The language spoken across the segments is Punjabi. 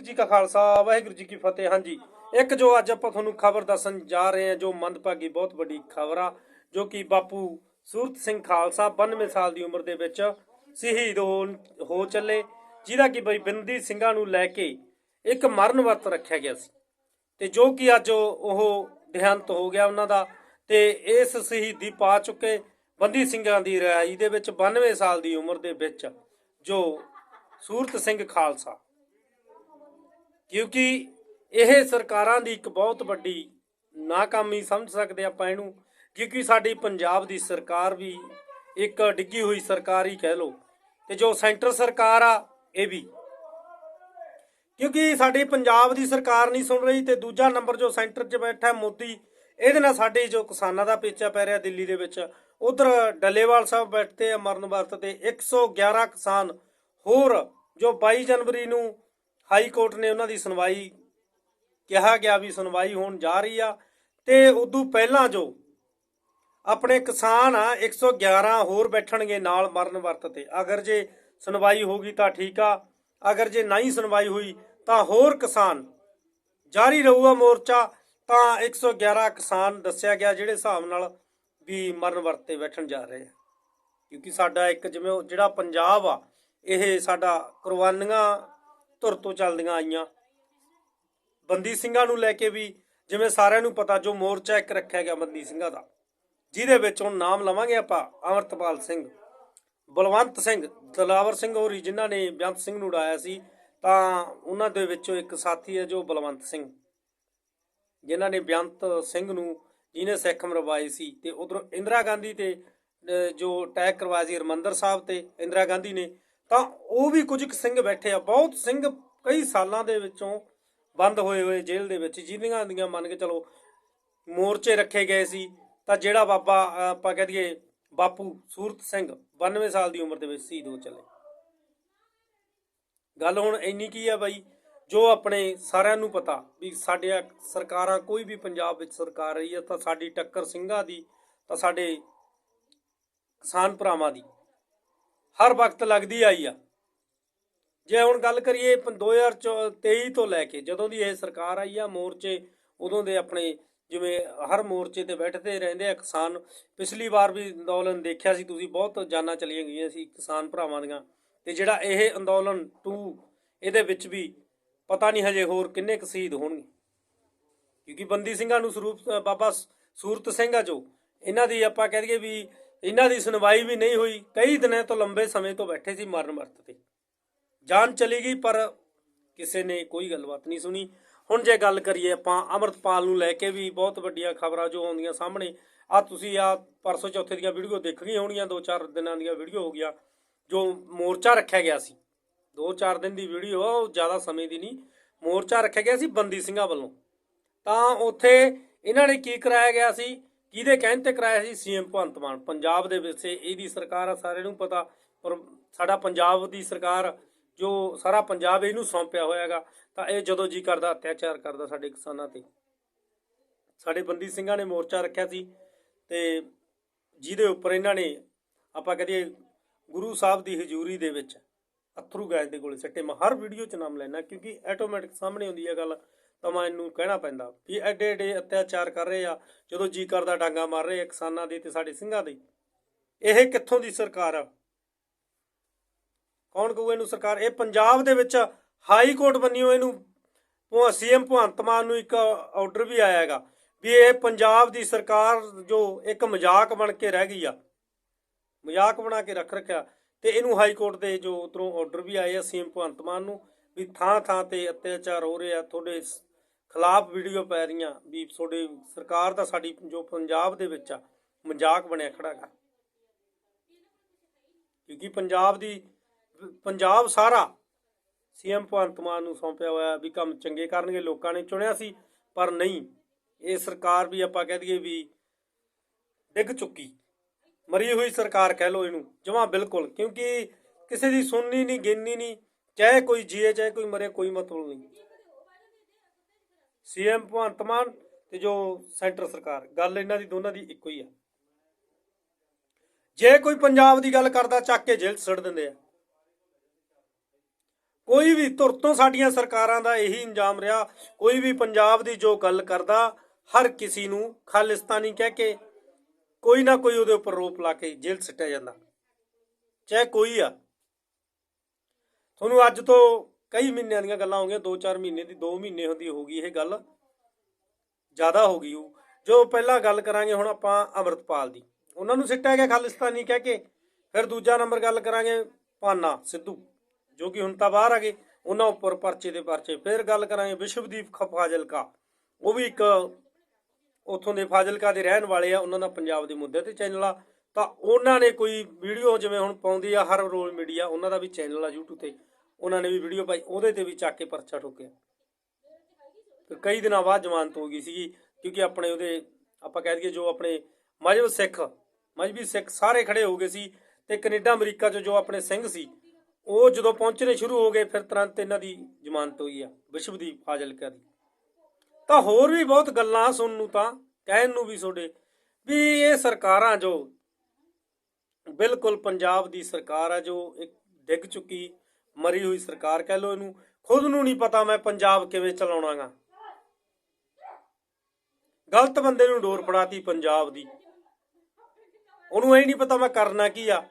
ਵਾਹਿਗੁਰੂ ਜੀ ਕਾ ਖਾਲਸਾ, ਵਾਹਿਗੁਰੂ ਜੀ ਕੀ ਫਤਿਹ। ਹਾਂਜੀ, ਇੱਕ ਜੋ ਅੱਜ ਆਪਾਂ ਤੁਹਾਨੂੰ ਖਬਰ ਦੱਸਣ ਜਾ ਰਹੇ ਹਾਂ, ਜੋ ਮੰਦਭਾਗੀ ਬਹੁਤ ਵੱਡੀ ਖਬਰ ਆ, ਜੋ ਕਿ ਬਾਪੂ ਸੂਰਤ ਸਿੰਘ ਖਾਲਸਾ 92 ਸਾਲ ਦੀ ਉਮਰ ਦੇ ਵਿੱਚ ਸ਼ਹੀਦ ਹੋ ਚੱਲੇ, ਜਿਹਦਾ ਕਿ ਬਈ ਬਿੰਦੀ ਸਿੰਘਾਂ ਨੂੰ ਲੈ ਕੇ ਇੱਕ ਮਰਨ ਵਰਤ ਰੱਖਿਆ ਗਿਆ ਸੀ। ਤੇ ਜੋ ਕਿ ਅੱਜ ਉਹ ਉਹ ਦੇਹਾਂਤ ਹੋ ਗਿਆ ਉਹਨਾਂ ਦਾ, ਤੇ ਇਸ ਸ਼ਹੀਦੀ ਪਾ ਚੁੱਕੇ ਬੰਦੀ ਸਿੰਘਾਂ ਦੀ ਰਿਹਾਈ ਦੇ ਵਿੱਚ 92 ਸਾਲ ਦੀ ਉਮਰ ਦੇ ਵਿੱਚ ਜੋ ਸੂਰਤ ਸਿੰਘ ਖਾਲਸਾ ਕਿਉਂਕਿ ਇਹ ਸਰਕਾਰਾਂ ਦੀ ਇੱਕ ਬਹੁਤ ਵੱਡੀ ਨਾਕਾਮੀ ਸਮਝ ਸਕਦੇ ਆਪਾਂ ਇਹਨੂੰ, ਕਿਉਂਕਿ ਸਾਡੀ ਪੰਜਾਬ ਦੀ ਸਰਕਾਰ ਵੀ ਇੱਕ ਡਿੱਗੀ ਹੋਈ ਸਰਕਾਰ ਹੀ ਕਹਿ ਲਓ, ਤੇ ਜੋ ਸੈਂਟਰ ਸਰਕਾਰ ਆ, ਇਹ ਵੀ। ਕਿਉਂਕਿ ਸਾਡੀ ਪੰਜਾਬ ਦੀ ਸਰਕਾਰ ਨਹੀਂ ਸੁਣ ਰਹੀ ਤੇ ਦੂਜਾ ਨੰਬਰ ਜੋ ਸੈਂਟਰ 'ਚ ਬੈਠਾ ਮੋਦੀ, ਇਹਦੇ ਨਾਲ ਸਾਡੇ ਜੋ ਕਿਸਾਨਾਂ ਦਾ ਪੇਚਾ ਪੈ ਰਿਹਾ ਦਿੱਲੀ ਦੇ ਵਿੱਚ, ਉਧਰ ਡੱਲੇਵਾਲ ਸਾਹਿਬ ਬੈਠਦੇ ਆ ਮਰਨ ਵਰਤ ਤੇ 111 ਕਿਸਾਨ ਹੋਰ ਜੋ 22 ਜਨਵਰੀ ਨੂੰ ਹਾਈ ਕੋਰਟ ਨੇ ਉਹਨਾਂ ਦੀ ਸੁਣਵਾਈ ਕਿਹਾ ਗਿਆ ਵੀ ਸੁਣਵਾਈ ਹੋਣ ਜਾ ਰਹੀ ਆ ਤੇ ਉਦੋਂ ਪਹਿਲਾਂ ਜੋ ਆਪਣੇ ਕਿਸਾਨ ਆ 111 ਹੋਰ ਬੈਠਣਗੇ ਨਾਲ ਮਰਨ ਵਰਤ ਤੇ। ਅਗਰ ਜੇ ਸੁਣਵਾਈ ਹੋਗੀ ਤਾਂ ਠੀਕ ਆ, ਅਗਰ ਜੇ ਨਹੀਂ ਸੁਣਵਾਈ ਹੋਈ ਤਾਂ ਹੋਰ ਕਿਸਾਨ ਜਾਰੀ ਰਹੂਗਾ ਮੋਰਚਾ, ਤਾਂ 111 ਕਿਸਾਨ ਦੱਸਿਆ ਗਿਆ ਜਿਹੜੇ ਹਿਸਾਬ ਨਾਲ ਵੀ ਮਰਨ ਵਰਤ ਤੇ ਬੈਠਣ ਜਾ ਰਹੇ ਆ। ਕਿਉਂਕਿ ਸਾਡਾ ਇੱਕ ਜਿਵੇਂ ਜਿਹੜਾ ਪੰਜਾਬ ਆ, ਇਹ ਸਾਡਾ ਕੁਰਬਾਨੀਆਂ ਧੁਰ ਤੋਂ ਚੱਲਦੀਆਂ ਆਈਆਂ। ਬੰਦੀ ਸਿੰਘਾਂ ਨੂੰ ਲੈ ਕੇ ਵੀ ਜਿਵੇਂ ਸਾਰਿਆਂ ਨੂੰ ਪਤਾ ਜੋ ਮੋਰਚਾ ਇੱਕ ਰੱਖਿਆ ਗਿਆ ਬੰਦੀ ਸਿੰਘਾਂ ਦਾ, ਜਿਹਦੇ ਵਿੱਚ ਹੁਣ ਨਾਮ ਲਵਾਂਗੇ ਆਪਾਂ, ਅਮਰਤਪਾਲ ਸਿੰਘ, ਬਲਵੰਤ ਸਿੰਘ, ਦਲਾਵਰ ਸਿੰਘ ਹੋਰੀ ਜਿਨ੍ਹਾਂ ਨੇ ਬੇਅੰਤ ਸਿੰਘ ਨੂੰ ਉਡਾਇਆ ਸੀ, ਤਾਂ ਉਹਨਾਂ ਦੇ ਵਿੱਚੋਂ ਇੱਕ ਸਾਥੀ ਹੈ ਜੋ ਬਲਵੰਤ ਸਿੰਘ, ਜਿਨ੍ਹਾਂ ਨੇ ਬੇਅੰਤ ਸਿੰਘ ਨੂੰ, ਜਿਹਨੇ ਸਿੱਖ ਮਰਵਾਏ ਸੀ, ਤੇ ਉਧਰ ਇੰਦਰਾ ਗਾਂਧੀ ਤੇ ਜੋ ਅਟੈਕ ਕਰਵਾਇਆ ਸੀ ਹਰਮੰਦਰ ਸਾਹਿਬ ਤੇ, ਇੰਦਰਾ ਗਾਂਧੀ ਨੇ ਤਾਂ ਉਹ ਵੀ ਕੁਝ ਕੁ ਸਿੰਘ ਬੈਠੇ ਆ। ਬਹੁਤ ਸਿੰਘ ਕਈ ਸਾਲਾਂ ਦੇ ਵਿੱਚੋਂ ਬੰਦ ਹੋਏ ਹੋਏ ਜੇਲ੍ਹ ਦੇ ਵਿੱਚ ਜਿਹਦੀਆਂ ਦੀਆਂ ਮੰਨ ਕੇ ਚਲੋ ਮੋਰਚੇ ਰੱਖੇ ਗਏ ਸੀ, ਤਾਂ ਜਿਹੜਾ ਬਾਬਾ, ਆਪਾਂ ਕਹਿ ਦਈਏ ਬਾਪੂ ਸੂਰਤ ਸਿੰਘ 92 ਸਾਲ ਦੀ ਉਮਰ ਦੇ ਵਿੱਚ ਸ਼ਹੀਦ ਹੋ ਚਲੇ। ਗੱਲ ਹੁਣ ਇੰਨੀ ਕੀ ਆ ਬਾਈ, ਜੋ ਆਪਣੇ ਸਾਰਿਆਂ ਨੂੰ ਪਤਾ ਵੀ ਸਾਡੇ ਸਰਕਾਰਾਂ, ਕੋਈ ਵੀ ਪੰਜਾਬ ਵਿੱਚ ਸਰਕਾਰ ਰਹੀ ਹੈ ਤਾਂ ਸਾਡੀ ਟੱਕਰ ਸਿੰਘਾਂ ਦੀ, ਤਾਂ ਸਾਡੇ ਕਿਸਾਨ ਭਰਾਵਾਂ ਦੀ। ਹਰ ਵਕਤ ਲੱਗਦੀ ਆਈ ਆ। ਜੇ ਹੁਣ ਗੱਲ ਕਰੀਏ ਪ- 2023 ਤੋਂ ਲੈ ਕੇ ਜਦੋਂ ਦੀ ਇਹ ਸਰਕਾਰ ਆਈ ਆ ਮੋਰਚੇ, ਉਦੋਂ ਦੇ ਆਪਣੇ ਜਿਵੇਂ ਹਰ ਮੋਰਚੇ ਤੇ ਬੈਠਦੇ ਰਹਿੰਦੇ ਆ ਕਿਸਾਨ। ਪਿਛਲੀ ਵਾਰ ਵੀ ਅੰਦੋਲਨ ਦੇਖਿਆ ਸੀ ਤੁਸੀਂ, ਬਹੁਤ ਜਾਨਾਂ ਚਲੀਆਂ ਗਈਆਂ ਸੀ ਕਿਸਾਨ ਭਰਾਵਾਂ ਦੀਆਂ। ਤੇ ਜਿਹੜਾ ਇਹ ਅੰਦੋਲਨ 2 ਇਹਦੇ ਵਿੱਚ ਵੀ ਪਤਾ ਨਹੀਂ ਹਜੇ ਹੋਰ ਕਿੰਨੇ ਕੁ ਸ਼ਹੀਦ ਹੋਣਗੇ। ਕਿਉਂਕਿ ਬੰਦੀ ਸਿੰਘਾਂ ਨੂੰ ਸਰੂਪ ਬਾਬਾ ਸੂਰਤ ਸਿੰਘ ਆ ਜੋ, ਇਹਨਾਂ ਦੀ ਆਪਾਂ ਕਹਿ ਦਈਏ ਵੀ ਇਹਨਾਂ ਦੀ ਸੁਣਵਾਈ ਵੀ ਨਹੀਂ ਹੋਈ। ਕਈ ਦਿਨਾਂ ਤੋਂ ਲੰਬੇ ਸਮੇਂ ਤੋਂ ਬੈਠੇ ਸੀ ਮਰਨ ਵਰਤ ਤੇ। ਜਾਨ ਚਲੀ ਗਈ, ਪਰ ਕਿਸੇ ਨੇ ਕੋਈ ਗੱਲਬਾਤ ਨਹੀਂ ਸੁਣੀ। ਹੁਣ ਜੇ ਗੱਲ ਕਰੀਏ ਆਪਾਂ ਅਮਰਤਪਾਲ ਨੂੰ ਲੈ ਕੇ ਵੀ ਬਹੁਤ ਵੱਡੀਆਂ ਖਬਰਾਂ ਜੋ ਆਉਂਦੀਆਂ ਸਾਹਮਣੇ। ਆ ਤੁਸੀਂ ਆ ਪਰਸੋਂ ਚੌਥੇ ਦੀਆਂ ਵੀਡੀਓ ਦੇਖਣੀਆਂ ਹੋਣੀਆਂ ਦੋ ਚਾਰ ਦਿਨਾਂ ਦੀਆਂ ਵੀਡੀਓ ਹੋ ਗਿਆ ਜੋ ਮੋਰਚਾ ਰੱਖਿਆ ਗਿਆ ਸੀ। ਦੋ ਚਾਰ ਦਿਨ ਦੀ ਵੀਡੀਓ ਉਹ ਜ਼ਿਆਦਾ ਸਮੇਂ ਦੀ ਨਹੀਂ। ਮੋਰਚਾ ਰੱਖਿਆ ਗਿਆ ਸੀ ਬੰਦੀ ਸਿੰਘਾਂ ਵੱਲੋਂ। ਤਾਂ ਉੱਥੇ ਇਹਨਾਂ ਨੇ ਕੀ ਕਰਾਇਆ ਗਿਆ ਸੀ? ਕਿਹਦੇ ਕਹਿਣ ਤੇ ਕਰਾਇਆ ਸੀ? ਸੀਐਮ ਭਗਵੰਤ ਮਾਨ। ਪੰਜਾਬ ਦੇ ਵਿੱਚ ਇਹਦੀ ਸਰਕਾਰ ਆ, ਸਾਰਿਆਂ ਨੂੰ ਪਤਾ। ਪਰ ਸਾਡਾ ਪੰਜਾਬ ਦੀ ਸਰਕਾਰ, ਜੋ ਸਾਰਾ ਪੰਜਾਬ ਇਹਨੂੰ ਸੌਂਪਿਆ ਹੋਇਆ ਹੋਇਆਗਾ, ਤਾਂ ਇਹ ਜਦੋਂ ਜੀ ਕਰਦਾ, ਅਤਿਆਚਾਰ ਕਰਦਾ ਸਾਡੇ ਕਿਸਾਨਾਂ ਤੇ। ਸਾਡੇ ਬੰਦੀ ਸਿੰਘਾਂ ਨੇ ਮੋਰਚਾ ਰੱਖਿਆ ਸੀ ਤੇ ਜਿਹਦੇ ਉੱਪਰ ਇਹਨਾਂ ਨੇ, ਆਪਾਂ ਕਹਦੇ ਗੁਰੂ ਸਾਹਿਬ ਦੀ ਹਜ਼ੂਰੀ ਦੇ ਵਿੱਚ ਅਥਰੂ ਗੈਸ ਦੇ ਗੋਲੇ ਸੱਟੇ। ਮੈਂ ਹਰ ਵੀਡੀਓ 'ਚ ਨਾਮ ਲੈਣਾ ਕਿਉਂਕਿ ਆਟੋਮੈਟਿਕ ਸਾਹਮਣੇ ਆਉਂਦੀ ਹੈ ਗੱਲ। ਤਾਂ ਮੈਂ ਇਹਨੂੰ ਕਹਿਣਾ ਪੈਂਦਾ ਵੀ ਐਡੇ ਐਡੇ ਅਤਿਆਚਾਰ ਕਰ ਰਹੇ ਆ, ਜਦੋਂ ਜੀ ਕਰਦਾ ਡਾਂਗਾ ਮਾਰ ਰਹੇ ਆ ਕਿਸਾਨਾਂ ਦੇ ਤੇ ਸਾਡੇ ਸਿੰਘਾਂ ਦੇ। ਇਹ ਕਿੱਥੋਂ ਦੀ ਸਰਕਾਰ ਆ? ਕੌਣ ਕਹੂ ਇਹਨੂੰ ਸਰਕਾਰ? ਇਹ ਪੰਜਾਬ ਦੇ ਵਿੱਚ ਹਾਈ ਕੋਰਟ ਬੰਨਿਓ ਇਹਨੂੰ। ਸੀਐਮ ਭਗਵੰਤ ਮਾਨ ਨੂੰ ਇੱਕ ਆਰਡਰ ਵੀ ਆਇਆ ਹੈਗਾ ਵੀ ਇਹ ਪੰਜਾਬ ਦੀ ਸਰਕਾਰ ਜੋ ਇੱਕ ਮਜ਼ਾਕ ਬਣ ਕੇ ਰਹਿ ਗਈ ਆ। ਮਜ਼ਾਕ ਬਣਾ ਕੇ ਰੱਖ ਰੱਖਿਆ। ਤੇ ਇਹਨੂੰ ਹਾਈ ਕੋਰਟ ਦੇ ਜੋ ਉਧਰੋਂ ਆਰਡਰ ਵੀ ਆਏ ਆ ਸੀਐਮ ਭਗਵੰਤ ਮਾਨ ਨੂੰ ਵੀ ਥਾਂ ਥਾਂ ਤੇ ਅਤਿਆਚਾਰ ਹੋ ਰਹੇ ਆ। ਤੁਹਾਡੇ ਖਿਲਾਫ ਵੀਡੀਓ ਪੈ ਰਹੀਆਂ ਵੀ ਤੁਹਾਡੇ ਸਰਕਾਰ ਦਾ ਸਾਡੀ ਜੋ ਪੰਜਾਬ ਦੇ ਵਿੱਚ ਆ, ਮਜ਼ਾਕ ਬਣਿਆ ਖੜਾ ਗਾ ਕਿਉਂਕਿ ਪੰਜਾਬ ਦੀ, ਪੰਜਾਬ ਸਾਰਾ ਸੀਐਮ ਭਗਵੰਤ ਮਾਨ ਨੂੰ ਸੌਂਪਿਆ ਹੋਇਆ ਵੀ ਕੰਮ ਚੰਗੇ ਕਰਨਗੇ, ਲੋਕਾਂ ਨੇ ਚੁਣਿਆ ਸੀ, ਪਰ ਨਹੀਂ। ਇਹ ਸਰਕਾਰ ਵੀ ਆਪਾਂ ਕਹਿ ਦਈਏ ਵੀ ਡਿੱਗ ਚੁੱਕੀ। ਮਰੀ ਹੋਈ ਸਰਕਾਰ ਕਹਿ ਲੋ ਇਹਨੂੰ, ਜਮਾ ਬਿਲਕੁਲ, ਕਿਉਂਕਿ ਕਿਸੇ ਦੀ ਸੁਣਨੀ ਨਹੀਂ, ਗਿਣਨੀ ਨਹੀਂ, ਚਾਹੇ ਕੋਈ ਜੀਏ, ਚਾਹੇ ਕੋਈ ਮਰੇ, ਕੋਈ ਮਤਲਬ ਨਹੀਂ। ਸੀਐਮ ਭਗਵੰਤ ਮਾਨ ਤੇ ਜੋ ਸੈਂਟਰ ਸਰਕਾਰ, ਗੱਲ ਇਹਨਾਂ ਦੀ ਦੋਨਾਂ ਦੀ ਇੱਕੋ ਹੀ ਆ। ਜੇ ਕੋਈ ਪੰਜਾਬ ਦੀ ਗੱਲ ਕਰਦਾ, ਚੱਕ ਕੇ ਜੇਲ੍ਹ 'ਚ ਦਿੰਦੇ ਆ। ਕੋਈ ਵੀ ਧੁਰ ਤੋਂ ਸਾਡੀਆਂ ਸਰਕਾਰਾਂ ਦਾ ਇਹੀ ਇੰਜਾਮ ਰਿਹਾ, ਕੋਈ ਵੀ ਪੰਜਾਬ ਦੀ ਜੋ ਗੱਲ ਕਰਦਾ, ਹਰ ਕਿਸੇ ਨੂੰ ਖਾਲਿਸਤਾਨੀ ਕਹਿ ਕੇ ਕੋਈ ਨਾ ਕੋਈ ਉਹਦੇ ਉੱਪਰ ਰੋਪ ਲਾ ਕੇ ਜੇਲ੍ਹ ਸਿੱਟਿਆ ਜਾਂਦਾ। ਚਾਹੇ ਕੋਈ ਆ। ਤੁਹਾਨੂੰ ਅੱਜ ਤੋਂ ਕਈ ਮਹੀਨਿਆਂ ਦੀਆਂ ਗੱਲਾਂ ਹੋ ਗਈਆਂ 2-4 ਮਹੀਨੇ ਦੀ 2 ਮਹੀਨੇ ਹੁੰਦੀ ਹੋ ਗਈ ਇਹ ਗੱਲ, ਜ਼ਿਆਦਾ ਹੋ ਗਈ ਉਹ। ਜੋ ਪਹਿਲਾਂ ਗੱਲ ਕਰਾਂਗੇ ਹੁਣ ਆਪਾਂ ਅਮਰਤਪਾਲ ਦੀ। ਉਹਨਾਂ ਨੂੰ ਸਿੱਟਿਆ ਗਿਆ ਖਾਲਿਸਤਾਨੀ ਕਹਿ ਕੇ, ਫਿਰ ਦੂਜਾ ਨੰਬਰ ਗੱਲ ਕਰਾਂਗੇ ਪਾਨਾ ਸਿੱਧੂ, ਜੋ ਕਿ ਹੁਣ ਤਾਂ ਬਾਹਰ ਆ ਗਏ, ਉਹਨਾਂ ਉੱਪਰ ਪਰਚੇ ਦੇ ਪਰਚੇ। ਫਿਰ ਗੱਲ ਕਰਾਂਗੇ ਵਿਸ਼ਵਦੀਪ ਖ- ਫਾਜ਼ਿਲਕਾ, ਉਹ ਵੀ ਇੱਕ ਉਥੋਂ ਦੇ ਫਾਜ਼ਿਲਕਾ ਦੇ ਰਹਿਣ ਵਾਲੇ ਆ, ਉਹਨਾਂ ਦਾ ਪੰਜਾਬ ਦੇ ਮੁੱਦੇ ਤੇ ਚੈਨਲ ਆ। ਤਾਂ ਉਹਨਾਂ ਨੇ ਕੋਈ ਵੀਡੀਓ ਜਿਵੇਂ ਹੁਣ ਪਾਉਂਦੀ ਆ ਹਰ ਰੋਲ ਮੀਡੀਆ, ਉਹਨਾਂ ਦਾ ਵੀ ਚੈਨਲ ਆ YouTube ਤੇ। ਉਹਨਾਂ ਨੇ ਵੀ ਵੀਡੀਓ ਪਾਈ, ਉਹਦੇ ਤੇ ਵੀ ਚੱਕ ਕੇ ਪਰਚਾ ਠੋਕਿਆ। ਕਈ ਦਿਨਾਂ ਬਾਅਦ ਜ਼ਮਾਨਤ ਹੋ ਗਈ ਸੀਗੀ, ਕਿਉਂਕਿ ਆਪਣੇ ਉਹਦੇ, ਆਪਾਂ ਕਹਿ ਦਈਏ ਜੋ ਆਪਣੇ ਮਜਹਬ ਸਿੱਖ ਮਜਬੀ ਸਿੱਖ ਸਾਰੇ ਖੜੇ ਹੋ ਗਏ ਸੀ ਤੇ ਕੈਨੇਡਾ, ਅਮਰੀਕਾ 'ਚ ਜੋ ਆਪਣੇ ਸਿੰਘ ਸੀ, ਉਹ ਜਦੋਂ ਪਹੁੰਚਣੇ ਸ਼ੁਰੂ ਹੋ ਗਏ, ਫਿਰ ਤੁਰੰਤ ਇਹਨਾਂ ਦੀ ਜ਼ਮਾਨਤ ਹੋਈ ਆ, ਵਿਸ਼ਵਦੀਪ ਫਾਜ਼ਿਲਕਾ ਦੀ। ਤਾਂ ਹੋਰ ਵੀ ਬਹੁਤ ਗੱਲਾਂ ਸੁਣਨ ਨੂੰ ਤਾਂ, ਕਹਿਣ ਨੂੰ ਵੀ ਤੁਹਾਡੇ, ਵੀ ਇਹ ਸਰਕਾਰਾਂ ਜੋ, ਬਿਲਕੁਲ ਪੰਜਾਬ ਦੀ ਸਰਕਾਰ ਆ ਜੋ ਇੱਕ ਡਿੱਗ ਚੁੱਕੀ ਮਰੀ ਹੋਈ ਸਰਕਾਰ ਕਹਿ ਲੋ ਇਹਨੂੰ, ਖੁਦ ਨੂੰ ਨਹੀਂ ਪਤਾ ਮੈਂ ਪੰਜਾਬ ਕਿਵੇਂ ਚਲਾਉਣਾਗਾ। ਗਲਤ ਬੰਦੇ ਨੂੰ ਡੋਰ ਫੜਾਤੀ ਪੰਜਾਬ ਦੀ। ਉਹਨੂੰ ਇਹ ਨਹੀਂ ਪਤਾ ਮੈਂ ਕਰਨਾ ਕੀ ਆ।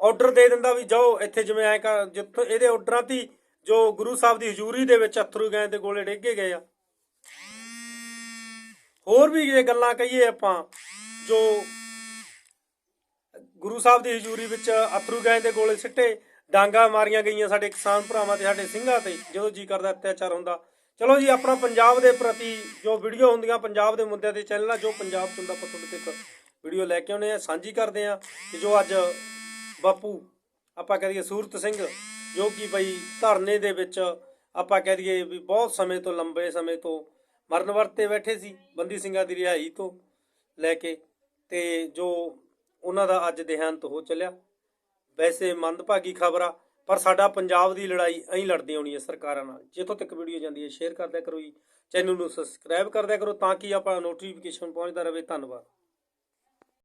ਆਰਡਰ ਦੇ ਦਿੰਦਾ ਵੀ ਜਾਓ, ਇੱਥੇ ਜਿਵੇਂ ਐ ਕਰ ਇਹਦੇ ਆਰਡਰਾਂ ਦੀ ਜੋ ਗੁਰੂ ਸਾਹਿਬ ਦੀ ਹਜ਼ੂਰੀ ਦੇ ਵਿੱਚ ਅਥਰੂ ਗਏ ਤੇ ਗੋਲੇ ਡੇਗੇ ਗਏ ਆ। ਹੋਰ ਵੀ ਜੇ ਗੱਲਾਂ ਕਹੀਏ ਆਪਾਂ, ਜੋ ਗੁਰੂ ਸਾਹਿਬ ਦੀ ਹਜ਼ੂਰੀ ਵਿੱਚ ਅਥਰੂ ਗਏ ਦੇ ਗੋਲੇ ਸਿੱਟੇ ਡਾਂਗਾ ਮਾਰੀਆਂ ਗਈਆਂ ਸਾਡੇ ਕਿਸਾਨ ਭਰਾਵਾਂ ਤੇ, ਸਾਡੇ ਸਿੰਘਾਂ ਤੇ, ਜਦੋਂ ਜੀ ਕਰਦਾ ਅਤਿਆਚਾਰ ਹੁੰਦਾ। ਚਲੋ ਜੀ, ਆਪਣਾ ਪੰਜਾਬ ਦੇ ਪ੍ਰਤੀ ਜੋ ਵੀਡੀਓ ਹੁੰਦੀਆਂ ਪੰਜਾਬ ਦੇ ਮੁੱਦਿਆਂ ਤੇ ਚੈਨਲ ਆ ਜੋ ਪੰਜਾਬ 'ਚ ਹੁੰਦਾ, ਆਪਾਂ ਤੱਕ ਵੀਡੀਓ ਲੈ ਕੇ ਆਉਨੇ ਆ ਸਾਂਝੀ ਕਰਦੇ ਆ ਕਿ ਜੋ ਅੱਜ ਬਾਪੂ, ਆਪਾਂ ਕਹਿ ਦਈਏ ਸੂਰਤ ਸਿੰਘ, ਜੋ ਕਿ ਬਈ ਧਰਨੇ ਦੇ ਵਿੱਚ ਆਪਾਂ ਕਹਿ ਦਈਏ ਵੀ ਬਹੁਤ ਸਮੇਂ ਤੋਂ, ਲੰਬੇ ਸਮੇਂ ਤੋਂ ਮਰਨ ਵਰਤੇ ਬੈਠੇ ਸੀ, ਬੰਦੀ ਸਿੰਘਾਂ ਦੀ ਰਿਹਾਈ ਤੋਂ ਲੈ ਕੇ, ਤੇ ਜੋ ਉਹਨਾਂ ਦਾ ਅੱਜ ਦੇਹਾਂਤ ਹੋ ਚੱਲਿਆ। ਵੈਸੇ ਮੰਦਭਾਗੀ ਖਬਰ ਆ ਪਰ ਸਾਡਾ ਪੰਜਾਬ ਦੀ ਲੜਾਈ ਐਂ ਲੜਦੀ ਆਉਣੀ ਹੈ ਸਰਕਾਰਾਂ ਨਾਲ। ਜਿੱਥੋਂ ਤੱਕ ਵੀਡੀਓ ਜਾਂਦੀ ਹੈ, ਸ਼ੇਅਰ ਕਰਦਿਆ ਕਰੋ ਜੀ, ਚੈਨਲ ਨੂੰ ਸਬਸਕ੍ਰਾਈਬ ਕਰਦਿਆ ਕਰੋ ਤਾਂ ਕਿ ਆਪਾਂ ਨੋਟੀਫਿਕੇਸ਼ਨ ਪਹੁੰਚਦਾ ਰਹੇ। ਧੰਨਵਾਦ।